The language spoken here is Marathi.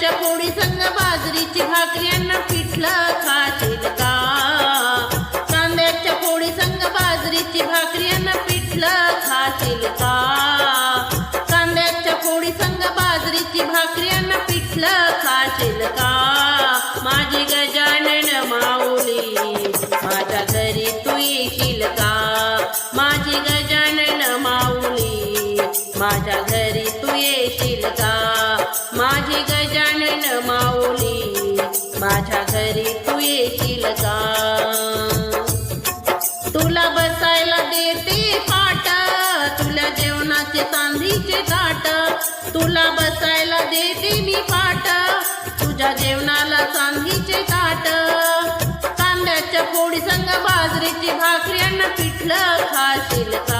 कांद्याच्या पोळी संग बाजरीची भाकरी अन्न पिठलं खाशील का? कांद्याच्या पोळी संग बाजरीची भाकरी अन्न पिठलं खाशील का? कांद्याच्या पोळी संग बाजरीची भाकरी अन्न पिठलं खाशील का? माझी गजानन माऊली माझ्या घरी तू येशील का? माझी गजानन माऊली माझ्या घरी तू येशील का? माझ्या घरी तू येशील का? तुला बसायला देते पाट तुला जेवणाचे चांदीचे ताट. तुला बसायला देते मी पाट तुझ्या जेवणाला चांदीचे ताट. कांद्याच्या पोळी संग बाजरीची भाकरी अन्न पिठलं खाशील का?